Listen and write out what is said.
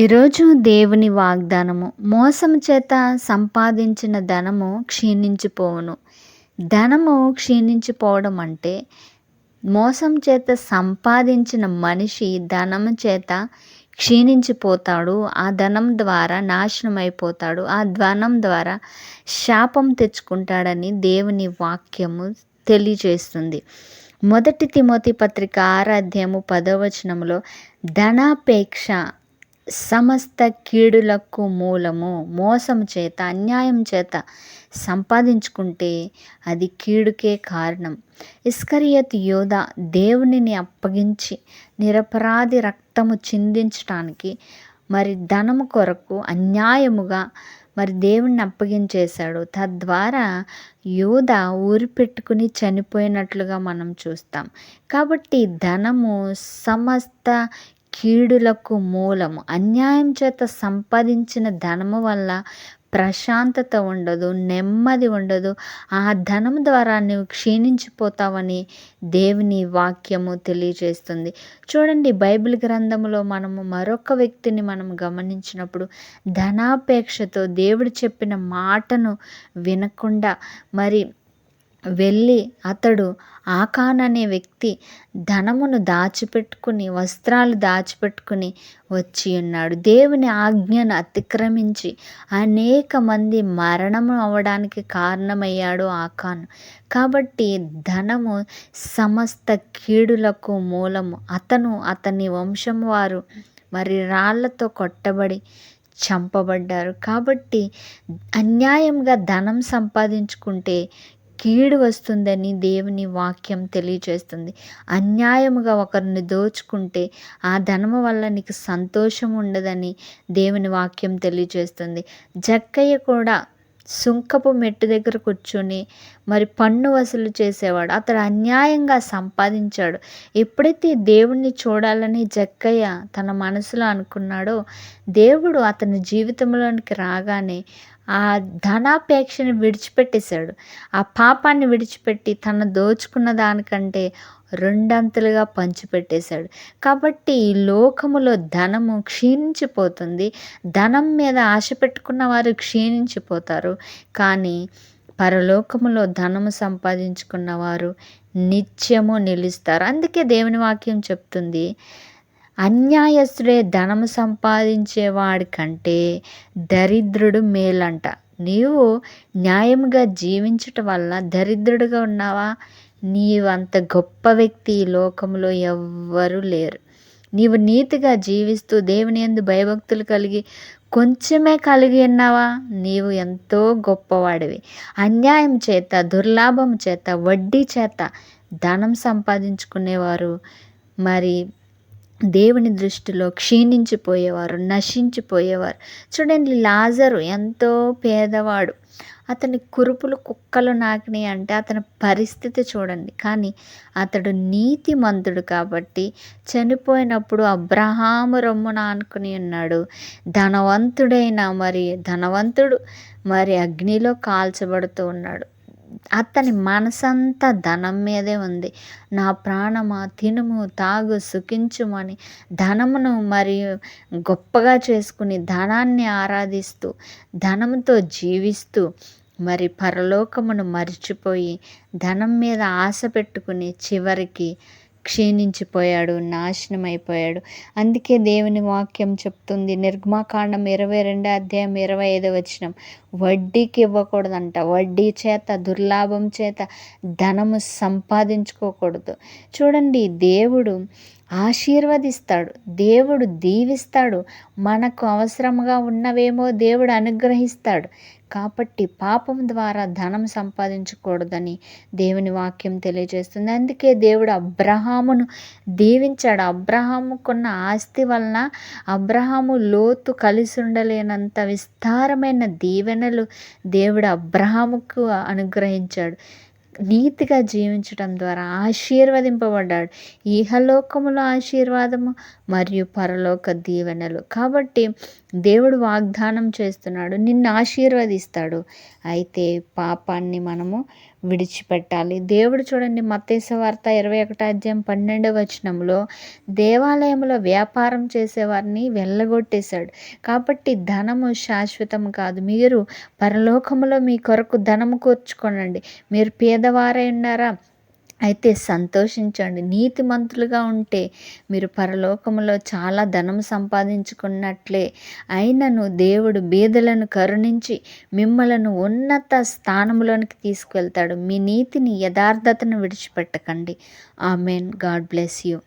ఈరోజు దేవుని వాగ్దానము. మోసం చేత సంపాదించిన ధనము క్షీణించిపోవును. ధనము క్షీణించిపోవడం అంటే మోసం చేత సంపాదించిన మనిషి ధనం చేత క్షీణించిపోతాడు. ఆ ధనం ద్వారా నాశనం అయిపోతాడు ఆ ధనం ద్వారా శాపం తెచ్చుకుంటాడని దేవుని వాక్యము తెలియజేస్తుంది. మొదటి తిమోతి పత్రిక ఆరాధ్యము పదవచనములో ధనాపేక్ష సమస్త కీడులకు మూలము మోసం చేత అన్యాయం చేత సంపాదించుకుంటే అది కీడుకే కారణం. ఇస్కరియత్ యోధ దేవునిని అప్పగించి నిరపరాధి రక్తము చిందించటానికి మరి ధనము కొరకు అన్యాయముగా మరి దేవుణ్ణి అప్పగించేశాడు. తద్వారా యోధ ఊరి పెట్టుకుని చనిపోయినట్లుగా మనం చూస్తాం. కాబట్టి ధనము సమస్త కీడులకు మూలము. అన్యాయం చేత సంపాదించిన ధనము వల్ల ప్రశాంతత ఉండదు నెమ్మది ఉండదు. ఆ ధనం ద్వారా నువ్వు క్షీణించిపోతావని దేవుని వాక్యము తెలియజేస్తుంది. చూడండి బైబిల్ గ్రంథంలో మనము మరొక వ్యక్తిని మనం గమనించినప్పుడు ధనాపేక్షతో దేవుడు చెప్పిన మాటను వినకుండా మరి వెళ్ళి అతడు ఆకాన్ అనే వ్యక్తి ధనమును దాచిపెట్టుకుని వస్త్రాలు దాచిపెట్టుకుని వచ్చి ఉన్నాడు. దేవుని ఆజ్ఞను అతిక్రమించి అనేక మంది మరణము అవ్వడానికి కారణమయ్యాడు ఆకాన్. కాబట్టి ధనము సమస్త కీడులకు మూలము. అతను అతని వంశం వారు మరి రాళ్ళతో కొట్టబడి చంపబడ్డారు. కాబట్టి అన్యాయంగా ధనం సంపాదించుకుంటే కీడు వస్తుందని దేవుని వాక్యం తెలియజేస్తుంది. అన్యాయముగా ఒకరిని దోచుకుంటే ఆ ధనము వల్ల నీకు సంతోషం ఉండదని దేవుని వాక్యం తెలియజేస్తుంది. జక్కయ్య కూడా సుంకపు మెట్టు దగ్గర కూర్చొని మరి పన్ను వసూలు చేసేవాడు. అతడు అన్యాయంగా సంపాదించాడు. ఎప్పుడైతే దేవుణ్ణి చూడాలని జక్కయ్య తన మనసులో అనుకున్నాడో దేవుడు అతని జీవితంలోనికి రాగానే ఆ ధనాపేక్షను విడిచిపెట్టేశాడు. ఆ పాపాన్ని విడిచిపెట్టి తన దోచుకున్న దానికంటే రెండంతలుగా పంచిపెట్టేశాడు. కాబట్టి ఈ లోకములో ధనము క్షీణించిపోతుంది. ధనం మీద ఆశ పెట్టుకున్న వారు క్షీణించిపోతారు. కానీ పరలోకములో ధనము సంపాదించుకున్న వారు నిత్యము నిలుస్తారు. అందుకే దేవుని వాక్యం చెప్తుంది. అన్యాయస్తుడే ధనము సంపాదించేవాడి కంటే దరిద్రుడు మేలంట. నీవు న్యాయంగా జీవించటం వల్ల దరిద్రుడుగా ఉన్నావా? నీవంత గొప్ప వ్యక్తి ఈ లోకంలో ఎవ్వరూ లేరు. నీవు నీతిగా జీవిస్తూ దేవుని ఎందు భయభక్తులు కలిగి కొంచెమే కలిగి ఉన్నావా? నీవు ఎంతో గొప్పవాడివి. అన్యాయం చేత దుర్లాభం చేత వడ్డీ చేత ధనం సంపాదించుకునేవారు. మరి దేవుని దృష్టిలో క్షీణించిపోయేవారు నశించిపోయేవారు. చూడండి లాజరు ఎంతో పేదవాడు. అతని కురుపులు కుక్కలు నాకినాయి అంటే అతని పరిస్థితి చూడండి. కానీ అతడు నీతిమంతుడు కాబట్టి చనిపోయినప్పుడు అబ్రహాము రొమ్మున అనుకుని ఉన్నాడు. ధనవంతుడైన మరి ధనవంతుడు మరి అగ్నిలో కాల్చబడుతూ ఉన్నాడు. అతని మనసంతా ధనం మీదే ఉంది. నా ప్రాణమా తినుము తాగు సుఖించుమని ధనమును మరియు గొప్పగా చేసుకుని ధనాన్ని ఆరాధిస్తూ ధనంతో జీవిస్తూ మరి పరలోకమును మర్చిపోయి ధనం మీద ఆశ పెట్టుకుని చివరికి క్షీణించిపోయాడు నాశనం అయిపోయాడు అందుకే దేవుని వాక్యం చెప్తుంది నిర్మాకాండం ఇరవై రెండో అధ్యాయం ఇరవై ఐదో వచ్చినం వడ్డీకి ఇవ్వకూడదంట. వడ్డీ చేత దుర్లాభం చేత ధనము సంపాదించుకోకూడదు. చూడండి దేవుడు ఆశీర్వదిస్తాడు దేవుడు దీవిస్తాడు మనకు అవసరంగా ఉన్నవేమో దేవుడు అనుగ్రహిస్తాడు. కాబట్టి పాపం ద్వారా ధనం సంపాదించకూడదని దేవుని వాక్యం తెలియజేస్తుంది. అందుకే దేవుడు అబ్రహామును దీవించాడు. అబ్రహాముకున్న ఆస్తి వలన అబ్రహాము లోతు కలిసి ఉండలేనంత విస్తారమైన దీవెనలు దేవుడు అబ్రహాముకు అనుగ్రహించాడు. నీతిగా జీవించడం ద్వారా ఆశీర్వదింపబడ్డాడు. ఈహలోకములో ఆశీర్వాదము మరియు పరలోక దీవెనలు. కాబట్టి దేవుడు వాగ్దానం చేస్తున్నాడు నిన్ను ఆశీర్వదిస్తాడు. అయితే పాపాన్ని మనము విడిచిపెట్టాలి. దేవుడు చూడండి మత్తేసు వార్త ఇరవై ఒకటో అధ్యాయం పన్నెండవ వచనంలో దేవాలయంలో వ్యాపారం చేసేవారిని వెళ్ళగొట్టేశాడు. కాబట్టి ధనము శాశ్వతం కాదు. మీరు పరలోకములో మీ కొరకు ధనము కూర్చుకోనండి. మీరు పేదవారై ఉన్నారా? అయితే సంతోషించండి. నీతిమంతులుగా ఉంటే మీరు పరలోకములో చాలా ధనం సంపాదించుకున్నట్లే. అయినను దేవుడు బీదలను కరుణించి మిమ్మలను ఉన్నత స్థానంలోనికి తీసుకువెళ్తాడు. మీ నీతిని యథార్థతను విడిచిపెట్టకండి. ఆమెన్. God bless you.